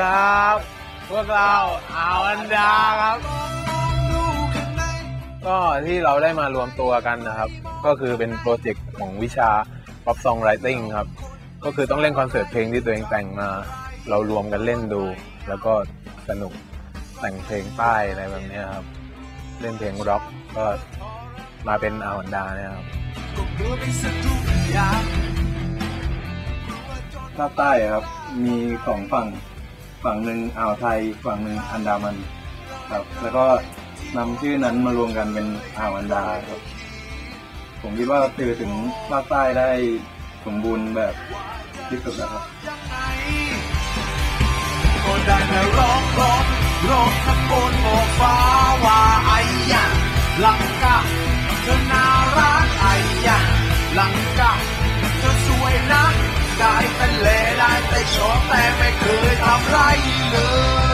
ครับพวกเราอาวันดาครับ ก็ที่เราได้มารวมตัวกันนะครับ ก็คือเป็นโปรเจกต์ของวิชา pop song writing ครับ ก็คือต้องเล่นคอนเสิร์ตเพลงที่ตัวเองแต่งมา เรารวมกันเล่นดู แล้วก็สนุกแต่งเพลงป้ายอะไรแบบเนี้ยครับ เล่นเพลงร็อกก็มาเป็นอาวันดาเนี่ยครับภาคใต้ครับ มีสองฝั่ง ฝั่งหนึ่งอ่าวไทย ฝั่งหนึ่งอันดามันครับ แล้วก็นำชื่อนั้นมารวมกันเป็นอ่าวอันดาครับ ผมคิดว่าสื่อถึงภาคใต้ได้สมบูรณ์แบบที่สุดแล้วครับก็ได้แต่ร้องร้องร้องตะโกนบอกฟ้าว่าไอ้ยะลังกาเธอน่ารักไอ้ยะลังกาเธอสวยนะ ได้แต่เล่ได้แต่ชอบแต่ไม่เคยทำไรเลย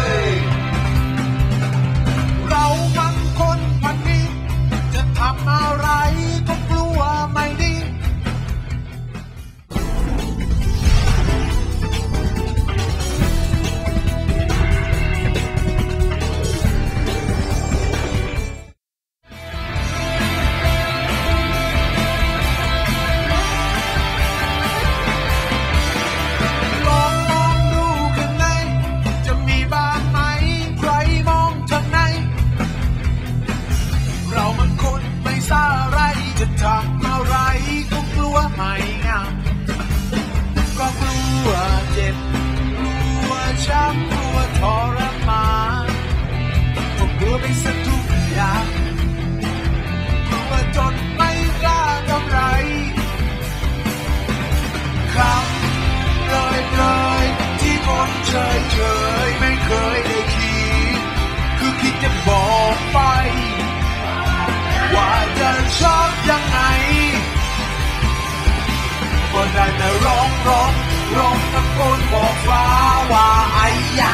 ได้แต่ร้องร้องร้องตะโกนบอกฟ้าว่าไอ้ยะ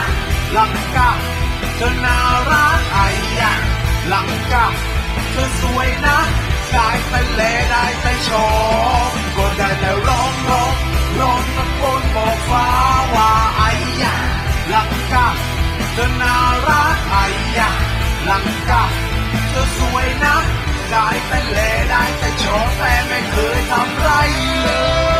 ลังกาเธอน่ารักไอ้ยะลังกาเธอสวยนะได้แต่เลได้แต่ชมก็ได้แต่ร้องร้องร้องตะโกนบอกฟ้าว่าไอ้ยะลังกาเธอน่ารักไอ้ยะลังกาเธอสวยนะได้แต่เลได้แต่ชมแต่ไม่เคยทำไรเลย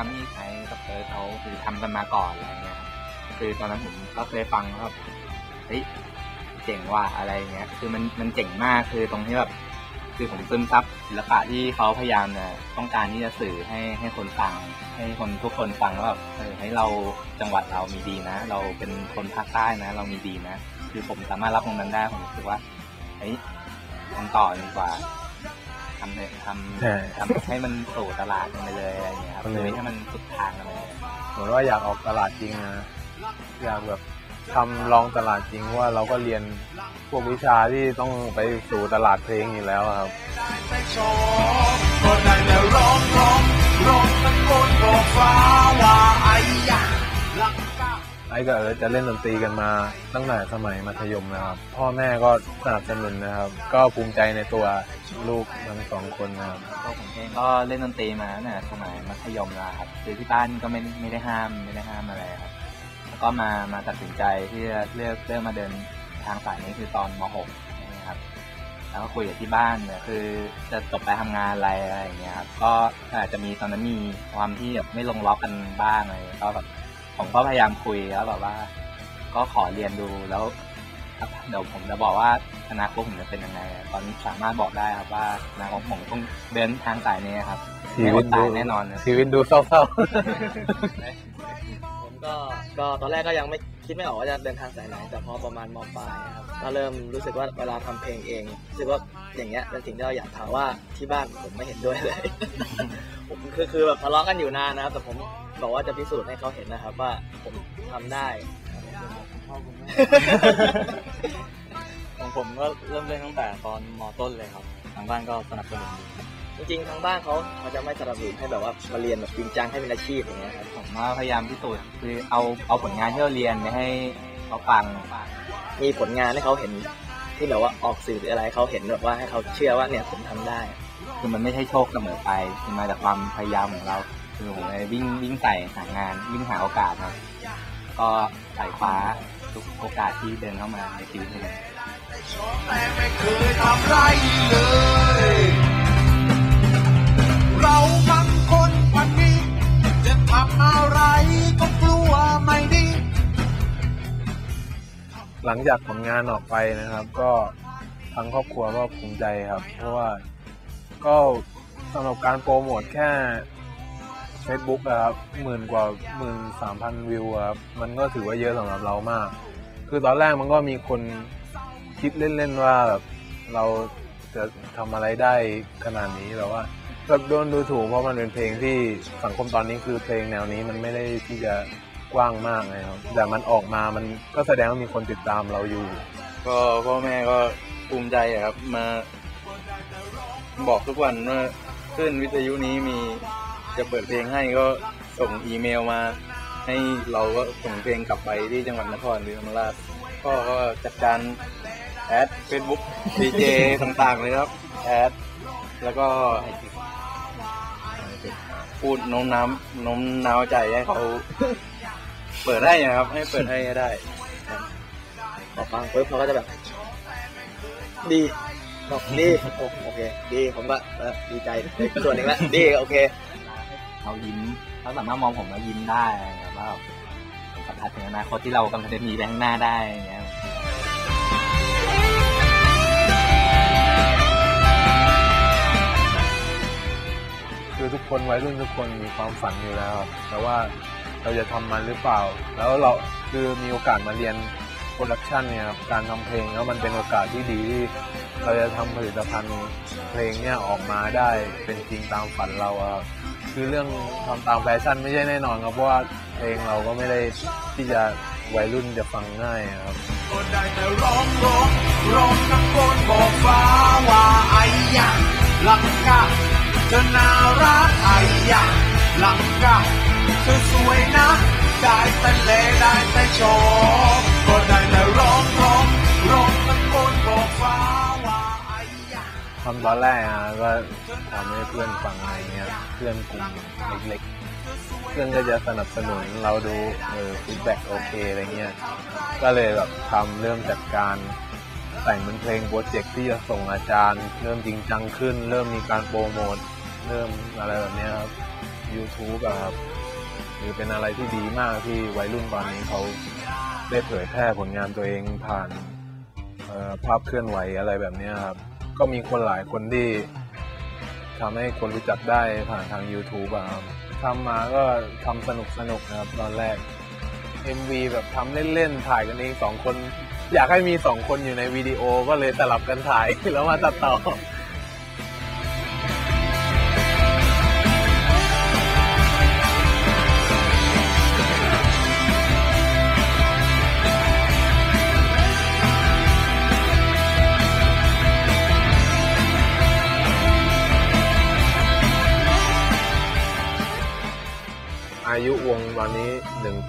ความที่ไอ้กับเอิร์ธเขาคือทำกันมาก่อนอะไรเงี้ยครับคือตอนนั้นผมก็เคยฟังแล้วแบบเฮ้ยเจ๋งว่ะอะไรเงี้ย คือมันมันเจ๋งมากคือตรงที่แบบคือผมซึมซับศิลปะที่เขาพยายามเนี่ยต้องการที่จะสื่อให้ให้คนฟัง ให้คนทุกคนฟังว่าแบบเออให้เราจังหวัดเรามีดีนะ เราเป็นคนภาคใต้นะ เรามีดีนะ คือผมสามารถรับตรงนั้นได้ผมรู้สึกว่าเฮ้ยทำต่อดีกว่า ทำเลยทำใช่ทำให้มันสู่ตลาดกันไปเลยอะไรอย่างเงี้ยครับมันเลเลยยให้มันสุดทางกันไปเลยเหมือนว่าอยากออกตลาดจริงนะอยากแบบทำลองตลาดจริงเพราะว่าเราก็เรียนพวกวิชาที่ต้องไปสู่ตลาดเพลงอยู่แล้วครับไม่ชอบก็ได้แต่ร้องร้องร้องตะโกนบอกฟ้าว่าไอ้ยะลังกา ไอ้กับเอิร์ธจะเล่นดนตรีกันมาตั้งแต่สมัยมัธยมนะครับ พ่อแม่ก็สนับสนุนนะครับ ก็ภูมิใจในตัวลูกทั้งสองคนนะครับก็ผมเองก็เล่นดนตรีมาตั้งแต่สมัยมัธยมแล้วครับคือที่บ้านก็ไม่ไม่ได้ห้ามไม่ได้ห้ามอะไรครับแล้วก็มามาตัดสินใจที่จะเลือกเลือกมาเดินทางสายนี้คือตอนม .6 นะครับแล้วก็คุยกับที่บ้านเนี่ยคือจะจบไปทำงานอะไรอะไรอย่างเงี้ยครับก็อาจจะมีตอนนั้นมีความที่แบบไม่ลงล็อกกันบ้างอะไรก็แบบ ผมก็พยายามคุยแล้วแบบว่า ก็ขอเรียนดูแล้วเดี๋ยวผมจะบอกว่าอนาคตผมจะเป็นยังไง ตอนนี้สามารถบอกได้ครับว่าอนาคตผมต้องเดินทางสายนี้ครับชีวิตตายแน่นอนชีวิตดูเศร้าๆผมก็ก็ตอนแรกก็ยังไม่คิดไม่ออกว่าจะเดินทางสายไหน แต่พอประมาณมปลายครับก็เริ่มรู้สึกว่าเวลาทำเพลงเองรู้สึกว่าอย่างเงี้ยเป็นสิ่งที่เราอยากทำว่าที่บ้านผมไม่เห็นด้วยเลย ผมคือคือแบบทะเลาะกันอยู่นานนะครับแต่ผม บอกว่าจะพิสูจน์ให้เขาเห็นนะครับว่าผมทำได้ครับของผมก็เริ่มเล่นตั้งแต่ตอนมต้นเลยครับ ทางบ้านก็สนับสนุนดีจริงๆทางบ้านเขาเขาจะไม่สนับสนุนให้แบบว่ามาเรียนแบบจริงจังให้เป็นอาชีพอย่างเงี้ยครับ ผมว่าพยายามพิสูจน์คือเอาเอาผลงานที่เราเรียนไปให้เขาฟัง มีผลงานให้เขาเห็นที่แบบว่าออกสื่อหรืออะไรให้เขาเห็นแบบว่าให้เขาเชื่อว่าเนี่ยผมทำได้ คือมันไม่ใช่โชคเสมอไปคือมาจากความพยายามของเรา คือผมเลยวิ่งวิ่งใส่หางานวิ่งหาโอกาสครับ ก็ใส่คว้าทุกโอกาสที่เดินเข้ามาในชีวิตเลยแต่ไม่เคยทำไรเลย เราบางคนวันนี้ จะทำอะไรก็กลัวไม่ดีหลังจากผลงานออกไปนะครับ ก็ทางครอบครัวก็ภูมิใจครับ เพราะว่าก็สำหรับการโปรโมทแค่ Facebook อะครับหมื่นกว่าหมื่นสามพันวิวอะครับมันก็ถือว่าเยอะสำหรับเรามาก คือตอนแรกมันก็มีคนคิดเล่นๆว่าแบบเราจะทำอะไรได้ขนาดนี้แต่ว่าแบบโดนดูถูกเพราะมันเป็นเพลงที่สังคมตอนนี้คือเพลงแนวนี้มันไม่ได้ที่จะกว้างมากเลยครับแต่มันออกมามันก็แสดงว่ามีคนติดตามเราอยู่ ก็พ่อแม่ก็ภูมิใจอะครับมาบอกทุกวันว่าขึ้นวิทยุนี้มี จะเปิดเพลงให้ก็ส่งอีเมลมา ให้เราก็ส่งเพลงกลับไปที่จังหวัดนครศรีธรรมราชพ่อก็จัดการแอดเฟซบุ๊กดีเจต่างๆเลยครับแอดแล้วก็พูดโน้มน้ำโน้มน้าวใจให้เขาเปิดให้นะครับ ให้เปิดให้ได้พอฟังปุ๊บเขาก็จะแบบ ดีบอกดีโอเค ดีผมก็ดีใจส่วนหนึ่งละดีโอเค เขายิ้มเขาสามารถมองผมแล้วยิ้มได้แบบว่าผมสัมผัสถึงอนาคตที่เรากำลังจะมีไปข้างหน้าได้อย่างเงี้ยคือทุกคนวัยรุ่นทุกคนมีความฝันอยู่แล้ว แต่ว่าเราจะทำมันหรือเปล่า แล้วเราคือมีโอกาสมาเรียนโปรดักชันเนี่ยครับการทำเพลงแล้วมันเป็นโอกาสที่ดีที่เราจะทำผลิตภัณฑ์เพลงเนี่ยออกมาได้เป็นจริงตามฝันเราอะครับ คือเรื่องทำตามแฟชั่นไม่ใช่แน่นอนครับเพราะว่าเพลงเราก็ไม่ได้ที่จะวัยรุ่นจะฟังง่ายครับก็ได้แต่ร้องร้องร้องตะโกนบอกฟ้าว่าไอ้ยะลังกาเธอน่ารักไอ้ยะลังกาเธอสวยนะ ได้แต่เลได้แต่ชมก็ได้แต่ร้องร้องร้องตะโกนบอก ทำตอนแรกอะก็ทำให้เพื่อนฟังอะไรเงี้ยเพื่อนกลุ่มเล็กๆ เพื่อนก็จะสนับสนุนเราดูเออฟีดแบ็กโอเคอะไรเงี้ยก็เลยแบบทำเริ่มจัดการแต่งเป็นเพลงโปรเจกต์ที่จะส่งอาจารย์ เริ่มจริงจังขึ้น เริ่มมีการโปรโมทเริ่มอะไรแบบนี้ครับ YouTube ครับหรือเป็นอะไรที่ดีมากที่วัยรุ่นตอนนี้เขาได้เผยแพร่ผลงานตัวเองผ่านภาพเคลื่อนไหวอะไรแบบนี้ครับ ก็มีคนหลายคนที่ทำให้คนรู้จักได้ผ่านทาง YouTube อะครับทำมาก็ทำสนุกสนุกนะครับตอนแรก MV แบบทำเล่น ๆ ถ่ายกันเองสองคน อยากให้มีสองคนอยู่ในวิดีโอก็เลยสลับกันถ่าย แล้วมาตัดต่อ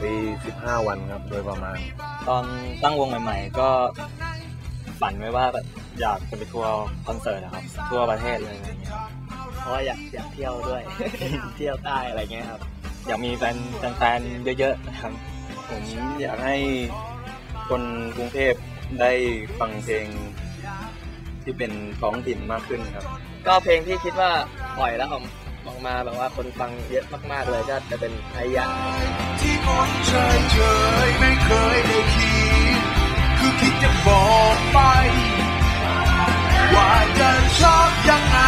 ปีสิบห้าวันครับโดยประมาณ ตอนตั้งวงใหม่ ๆ ก็ฝันไว้ว่าแบบอยากจะไปทัวร์คอนเสิร์ตนะครับทั่วประเทศเลยอะไรเงี้ยเพราะว่าอยากอยากเที่ยวด้วย เที่ยวใต้อะไรเงี้ยครับ อยากมีแฟนแฟนๆเยอะๆนะครับผมอยากให้คนกรุงเทพได้ฟังเพลงที่เป็นท้องถิ่นมากขึ้นครับ ก็เพลงที่คิดว่าปล่อยแล้วออกออกมาแบบว่าคนฟังเยอะมากๆเลยก็จะเป็นไอยะ นเฉยเฉยไม่เคยได้คิด คือคิดจะบอกไป ว่าจะชอบยังไง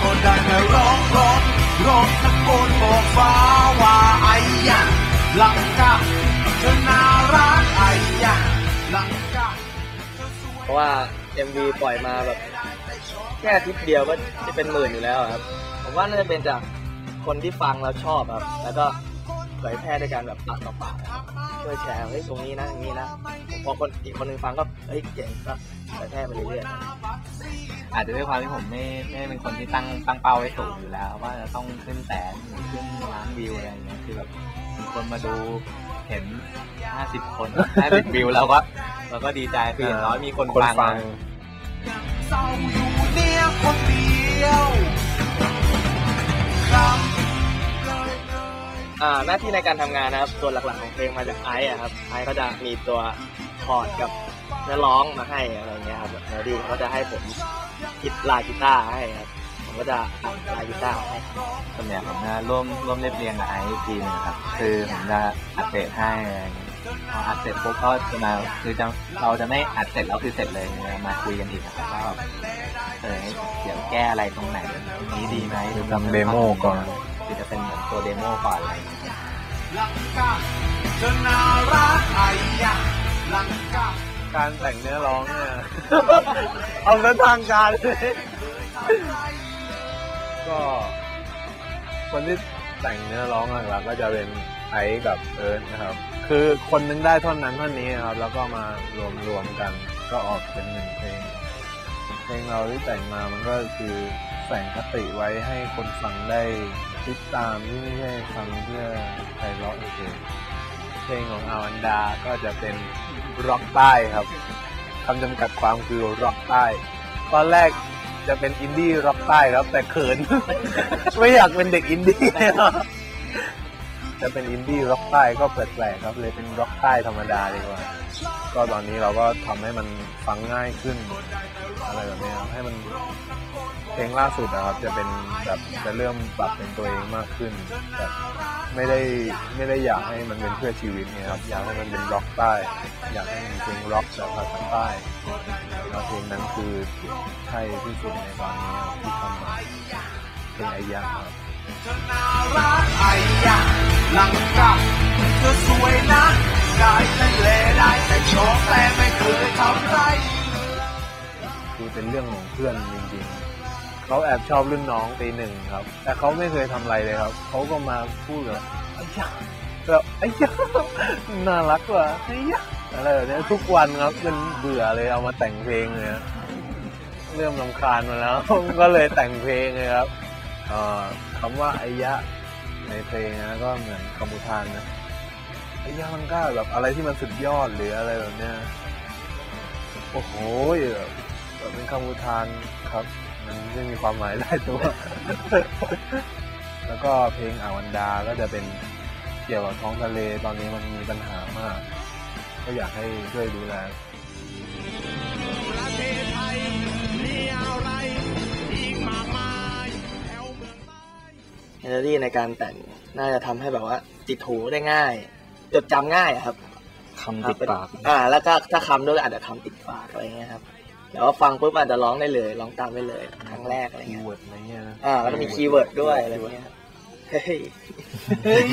ก็ได้แต่ร้องร้องร้องตะโกนบอกฟ้าว่าไอ้ยะลังกาเธอน่ารักไอ้ยะลังกาเพราะว่า MV ปล่อยมาแบบ แค่ทิตย์เดียวก็จะเป็นหมื่นอยู่แล้วครับ ผมว่าน่าจะเป็นจากคนที่ฟังแล้วชอบครับ แล้วก็ เผยแพร่ด้วยการแบบปากต่อปากครับช่วยแชร์เฮ้ยตรงนี้นะอย่างนี้นะพอคนอีกคนหนึงฟังก็เฮ้ยเจ๋งก็เผยแพร่ไปเรื่อยๆอาจจะด้วยความที่ผมไม่ไม่ได้เป็นคนที่ตั้งตั้งเป้าไว้สูงอยู่แล้ว ว่าจะต้องขึ้นแสนหรือขึ้นล้านวิวอะไรอย่างเงี้ยคือแบบมีคนมาดูเห็น 50 คน 50 วิวเราก็เราก็ดีใจคืออย่างน้อยมีคนคนฟังฟังเศร้าอยู่เนี่ยคนเดียวครับอ่า หน้าที่ในการทำงานนะครับส่วนหลักๆของเพลงมาจากไอซ์อะครับไอซ์ก็จะมีตัวคอร์ดกับเนื้อร้องมาให้อะไรเงี้ยครับเมโลดี้เขาก็จะให้ผมคิดลายกีตาร์ให้ครับผมก็จะอ่านลายกีตาร์ให้ส่วนใหญ่ผมจะร่วมร่วมเรียบเรียงกับไอซ์อีกทีหนึงครับคือผมจะอัดเสร็จให้อะไรอย่างเงี้ยพออัดเสร็จปุ๊บก็จะมาคือจะเราจะไม่อัดเสร็จแล้วคือเสร็จเลยมาคุยกันอีกครับว่าแบบเออเดี๋ยวแก้อะไรตรงไหนตรงนี้ดีไหมหรือทำเดโมก่อน ตัวเดโมก่อนอะไรอย่างเงี้ยลังกาเธอน่ารักไอ้ยะลังกาการแต่งเนื้อร้องเนี่ย เอาซะทางการเลยก็คนที่แต่งเนื้อร้องหลักๆก็จะเป็นไอซ์กับเอิร์ธนะครับ คือคนนึงได้ท่อนนั้นท่อนนี้ครับ แล้วก็มารวมรวมๆกัน ก็ออกเป็นหนึ่งเพลง เพลงเราที่แต่งมามันก็คือแฝงคติไว้ให้คนฟังได้ คิดตามที่ไม่ใช่ฟังเพื่อไพเราะเฉยๆเพลงของอาวันดาก็จะเป็นร็อกใต้ครับคำจำกัดความคือร็อกใต้ ตอนแรกจะเป็นอินดี้ร็อกใต้ครับแต่เขิน ไม่อยากเป็นเด็กอินดี้ จะเป็นอินดี้ร็อกใต้ก็แปลกๆครับเลยเป็นร็อกใต้ธรรมดาดีกว่า ก็ตอนนี้เราก็ทำให้มันฟังง่ายขึ้น อะไรแบบนี้ครับให้มันเพลงล่าสุดนะครับ จะเป็นแบบจะเริ่มปรับเป็นตัวเองมากขึ้นแบบไม่ได้ไม่ได้อยากให้มันเป็นเพื่อชีวิตเนี่ยครับอยากให้มันเป็นร็อกใต้ อยากให้มันเพลงร็อกจากภาษาใต้แล้วเพลงนั้นคือใช่ที่สุดในตอนนี้ที่ทำมาเพลงไอ้ยาครับ ธอน่ารักไอ้ยะลังกาเธอสวยนะได้แต่เลได้แต่โชว์แต่ไม่เคยทำไรคือเป็นเรื่องของเพื่อนจริงๆ เขาแอบชอบรุ่นน้องปีหนึ่งครับ แต่เขาไม่เคยทำอะไรเลยครับ เขาก็มาพูดแบบไอ้ยะแบบไอ้ยะน่ารักว่ะไอ้ยะอะไรแบบนี้ทุกวันครับจนเบื่อเลยเอามาแต่งเพลงเลยครับเริ่มรำคาญมาแล้ว ก็เลยแต่งเพลงเลยครับ เอ่อคำว่าไอยะในเพลงนะก็เหมือนคำอุทานนะไอยะมันก็แบบอะไรที่มันสุดยอดหรืออะไรแบบเนี้ยโอ้โหแบบเป็นคำอุทานครับ มันไม่มีความหมายได้ตัว แล้วก็เพลงอาวันดาก็จะเป็นเกี่ยวกับท้องทะเลตอนนี้มันมีปัญหามาก ก็อยากให้ช่วยดูแล เมโลดี้ในการแต่งน่าจะทำให้แบบว่าติดหูได้ง่าย จดจำง่ายอะครับคำติดปากอ่า แล้วก็ถ้าคำด้วยก็อาจจะคำติดปากอะไรเงี้ยครับแล้วก็ฟังปุ๊บอาจจะร้องได้เลยร้องตามได้เลย ครั้งแรกอะไรคีเงี้ย์ยเวิร์ดอะไรเงี้ยนะอ่าแล้วก็มีคีย์เวิร์ดด้วยอะไรเงี้ยครับเฮ้ย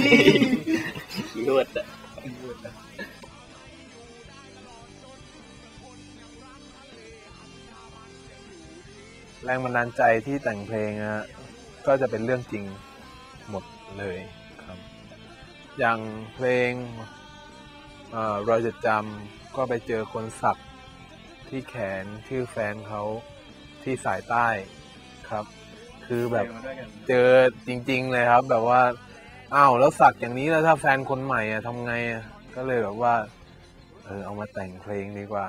คีย์เวิร์ดอะแรงบันดาลใจที่แต่งเพลงนะฮะก็จะเป็นเรื่องจริง หมดเลยครับ อย่างเพลงเรอยจดจำก็ไปเจอคนสักที่แขนชื่อแฟนเขาที่สายใต้ครับ คือแบบเจอจริง ๆ เลยครับ แบบว่าอ้าวแล้วสักอย่างนี้แล้วถ้าแฟนคนใหม่อะทำไงอะก็เลยแบบว่า เออเอามาแต่งเพลงดีกว่า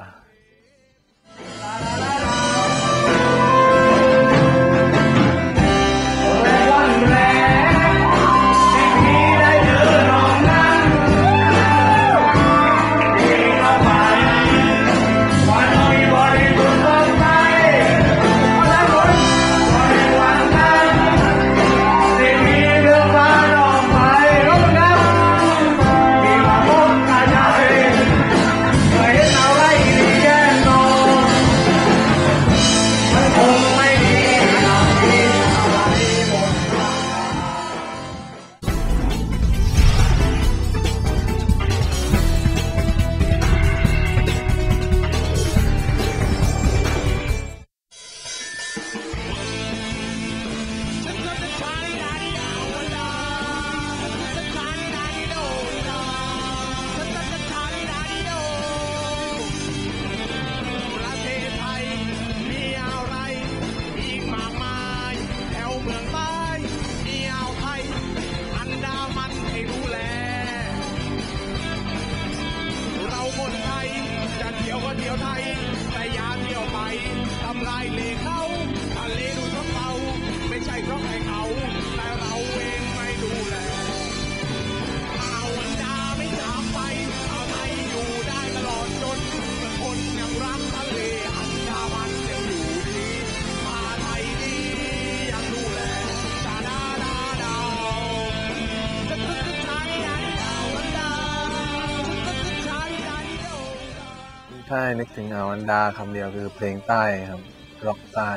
ให้นึกถึงอาวันดาคำเดียวคือเพลงใต้ครับร็อกใต้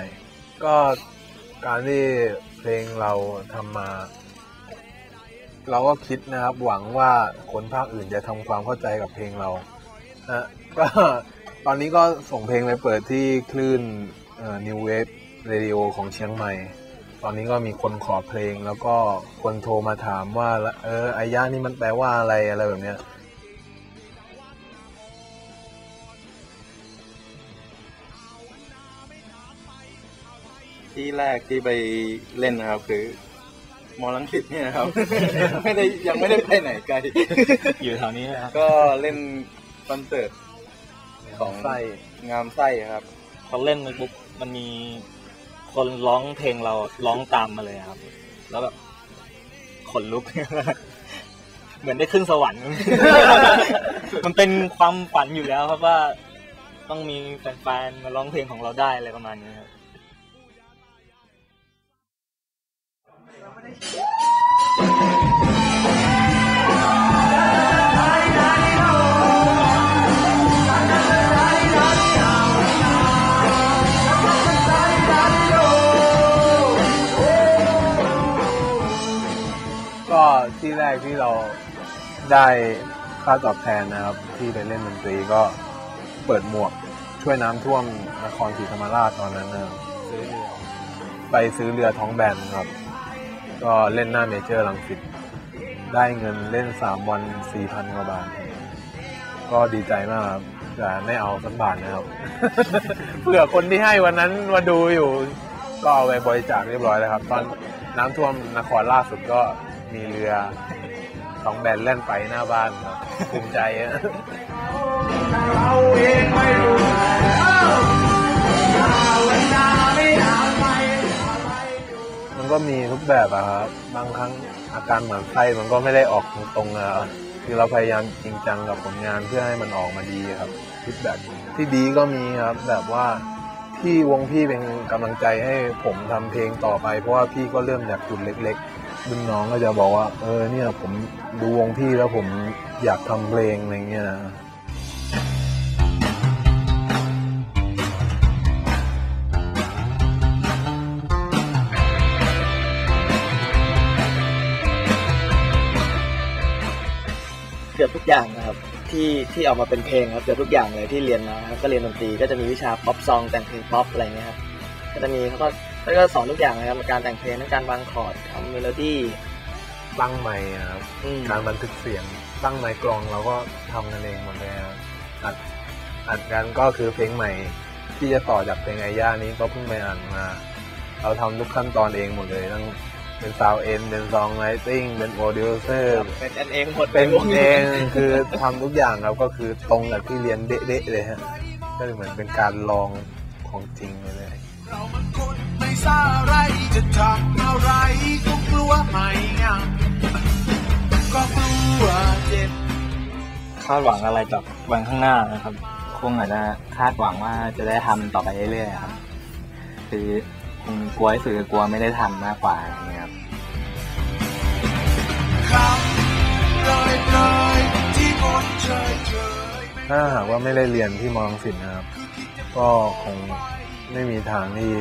ก็การที่เพลงเราทำมา เราก็คิดนะครับ หวังว่าคนภาคอื่นจะทำความเข้าใจกับเพลงเรานะก็ตอนนี้ก็ส่งเพลงไปเปิดที่คลื่นนิวเวฟเรดิโอของเชียงใหม่ ตอนนี้ก็มีคนขอเพลงแล้วก็คนโทรมาถามว่า เออไอ้ย่านี่มันแปลว่าอะไรอะไรแบบเนี้ย ที่แรกที่ไปเล่นนะครับ คือมอลังคิดเนี่ยนะครับ ไม่ได้ยังไม่ได้ไปไหนไกล อยู่แถวนี้นะครับ ก็เล่นคอนเสิร์ตของไส้งามไส้ครับพอเล่นไปปุ๊บมันมีคนร้องเพลงเราร้องตามมาเลยครับ แล้วแบบขนลุก เหมือนได้ขึ้นสวรรค์ มันเป็นความฝันอยู่แล้วครับว่าต้องมีแฟนๆมาร้องเพลงของเราได้อะไรประมาณนี้ครับ ก็ที่แรกที่เราได้ค่าตอบแทนนะครับ ที่ไปเล่นดนตรีก็เปิดหมวกช่วยน้ำท่วมนครศรีธรรมราชตอนนั้นนะครับไปซื้อเรือท้องแบนครับ ก็เล่นหน้าเมเจอร์ลังสิตได้เงินเล่น 3 วัน 4,000 กว่าบาท ก็ดีใจมากครับแต่ไม่เอาสักบาทนะครับ เผื่อคนที่ให้วันนั้นมาดูอยู่ ก็เอาไปบริจาคเรียบร้อยแล้วครับ ตอนน้ำท่วมนครล่าสุดก็มีเรือสองแบนแล่นไปหน้าบ้านครับภูมิใจอะเราเองไม่รู้ ก็มีทุกแบบอะครับบางครั้งอาการเหมือนไส้มันก็ไม่ได้ออกตรงๆอะครับคือเราพยายามจริงจังกับผลงานเพื่อให้มันออกมาดีครับคิดแบบที่ดีก็มีครับแบบว่าพี่วงพี่เป็นกำลังใจให้ผมทำเพลงต่อไป เพราะว่าพี่ก็เริ่มจากจุดเล็กๆรุ่นน้องก็จะบอกว่า เออเนี่ยผมดูวงพี่แล้วผมอยากทำเพลงอะไรเงี้ยเกื อบทุกอย่างนะครับ ที่ที่ออกมาเป็นเพลงครับเกือบทุกอย่างเลยที่เรียนมาครับก็เรียนดนตรีก็จะมีวิชาป๊อปซองแต่งเพลงป๊อปอะไรเงี้ยครับก็จะมีเขาก็เขาก็สอนทุกอย่างนะครับการแต่งเพลงทั้งการวางคอร์ดทำเมโลดี้ตั้งไมค์อะครับอืมการบันทึกเสียงตั้งไมค์กลองเราก็ทำกันเองหมดเลยครับอัดอัดกันก็คือเพลงใหม่ ที่จะต่อจากเพลงไอย่านี้ก็เพิ่งไปอ่านมา เราทำทุกขั้นตอนเองหมดเลยทั้ง เป็นซาวเอ็นเป็นซองไรติ้งเป็นโปรดิวเซอร์เป็นกันเองหมดเป็นวงเองคือทำทุกอย่างครับก็คือตรงกับที่เรียนเด๊ะๆเลยฮะก็เหมือนเป็นการลองของจริงไปเลยเรามันคนไม่ทราบอะไรจะทำอะไรก็กลัวไม่อะก็กลัวเจ็บคาดหวังอะไรจากวันข้างหน้านะครับ คงอาจจะคาดหวังว่าจะได้ทำต่อไปเรื่อยๆครับ คือคง กลัวที่สุดคือกลัวไม่ได้ทำมากกว่าอย่างเงี้ยครับถ้าหากว่าไม่ได้เรียนที่มอลังสิตนะครับ ก็คงไม่มีทางที่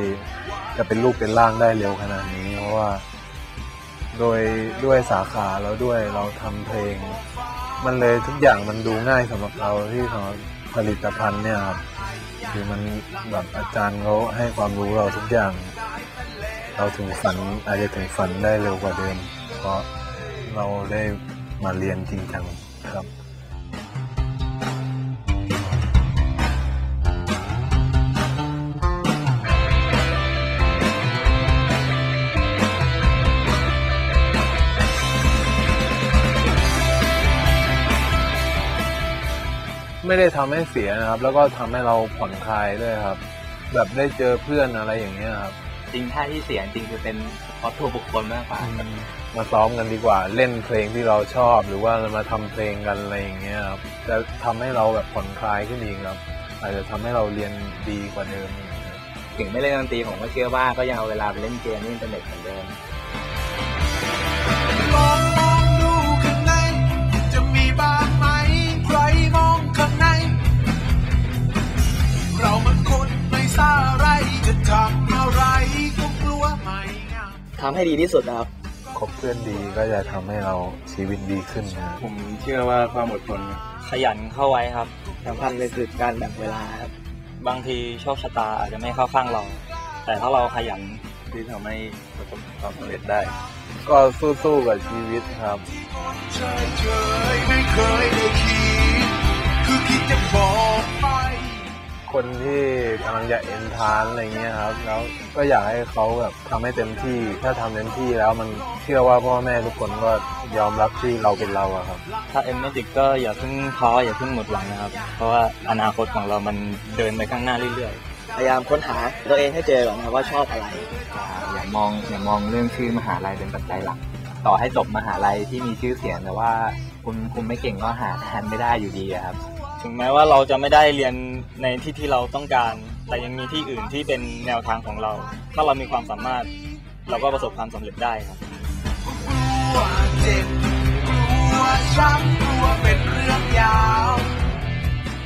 จะเป็นลูกเป็นร่างได้เร็วขนาดนี้ เพราะว่า โดยด้วยสาขาแล้วด้วยเราทำเพลง มันเลยทุกอย่างมันดูง่ายสำหรับเราที่เขาผลิตภัณฑ์เนี่ยครับคือมันแบบอาจารย์เขาให้ความรู้เราทุกอย่าง เราถึงฝันอาจจะถึงฝันได้เร็วกว่าเดิม เพราะเราได้มาเรียนจริงจังครับไม่ได้ทำให้เสียนะครับ แล้วก็ทำให้เราผ่อนคลายด้วยครับ แบบได้เจอเพื่อนอะไรอย่างเงี้ยครับ จริงถ้าที่เสียจริงคือเป็นเพราะตัวบุคคลมากกว่ามาซ้อมกันดีกว่า เล่นเพลงที่เราชอบ หรือว่ามาทำเพลงกันอะไรอย่างเงี้ยครับจะทำให้เราแบบผ่อนคลายขึ้นอีกครับอาจจะทำให้เราเรียนดีกว่าเดิมอีกครับถึงไม่เล่นดนตรีผมก็เชื่อว่าก็ยังเอาเวลาไปเล่นเกมที่อินเทอร์เน็ตเหมือนเดิม ทำให้ดีที่สุดนะครับคบเพื่อนดีก็จะทำให้เราชีวิตดีขึ้นนะผมเชื่อว่าความอดทนครับขยันเข้าไว้ครับสำคัญเลยคือการแบ่งเวลาครับบางทีโชคชะตาอาจจะไม่เข้าข้างเรา แต่ถ้าเราขยันที่ทำให้ประสบความสำเร็จได้ ก็สู้ๆกับชีวิตครับเฉยๆไม่เคยได้คิดคือคิดจะบอกไป คนที่กำลังจะเอ็นทานอะไรเงี้ยครับ แล้วก็อยากให้เขาแบบทำให้เต็มที่ ถ้าทำเต็มที่แล้วมันเชื่อว่าพ่อแม่ทุกคนก็ยอมรับที่เราเป็นเราอะครับ ถ้าเอ็มไม่ติดก็อย่าเพิ่งท้ออย่าเพิ่งหมดหวังนะครับ เพราะว่าอนาคตของเรามันเดินไปข้างหน้าเรื่อยพยายามค้นหาตัวเองให้เจอก่อนนะครับว่าชอบอะไร อย่ามองอย่ามองเรื่องชื่อมหาลัยเป็นปัจจัยหลัก ต่อให้จบมหาลัยที่มีชื่อเสียงแต่ว่าคุณคุณไม่เก่งก็หาทานไม่ได้อยู่ดีอะครับๆ ถึงแม้ว่าเราจะไม่ได้เรียนในที่ที่เราต้องการ แต่ยังมีที่อื่นที่เป็นแนวทางของเรา ถ้าเรามีความสามารถ เราก็ประสบความสำเร็จได้ครับกลัวเจ็บกลัวช้ำกลัวเป็นเรื่องยาว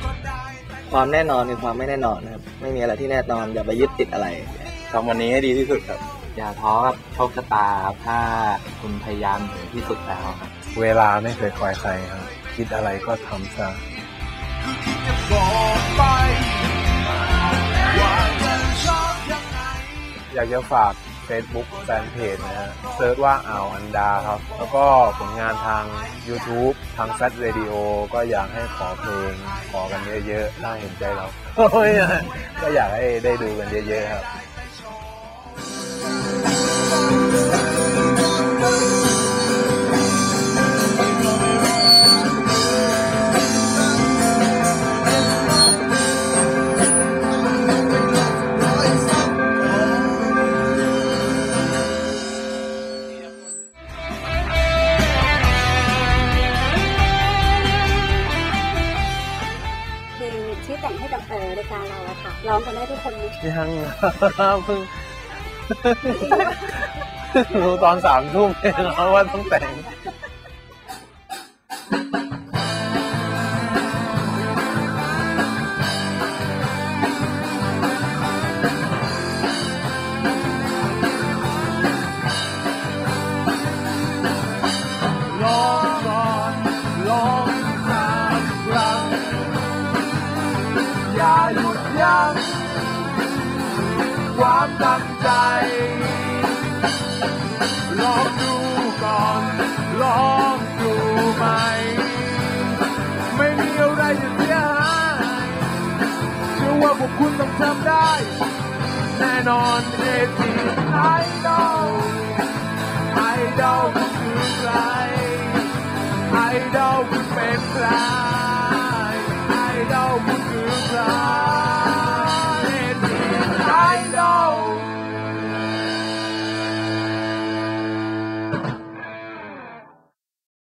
ก็ได้แต่ความแน่นอนคือความไม่แน่นอนนะครับ ไม่มีอะไรที่แน่นอนอย่าไปยึดติดอะไรทำวันนี้ให้ดีที่สุดครับ อย่าท้อกับโชคชะตาครับถ้าคุณพยายามถึงที่สุดแล้วครับเวลาไม่เคยคอยใครครับ คิดอะไรก็ทำซะคือคิด จะบอกไปว่าจะชอบยังไง อยากจะฝาก Facebook แฟนเพจนะฮะเซิร์ชว่าอ่าวอันดาครับ แล้วก็ผลงานทาง YouTube ทาง z ซ Radio ก็อยากให้ขอเพลง ขอกันเยอะๆน่าเห็นใจเรา ก็อยากให้ได้ดูกันเยอะๆครับ เพิ่งรู้ตอนสามทุ่มเองว่าต้องแต่ง ความตั้งใจ ลองดูก่อน ลองดูไหม ไม่มีอะไรจะเสียหายเชื่อว่าพวกคุณต้องทำได้ แน่นอนเอทีไอดอลไอดอลคือใครไอดอลคุณเป็นใครไอดอลคุณคือใคร I know.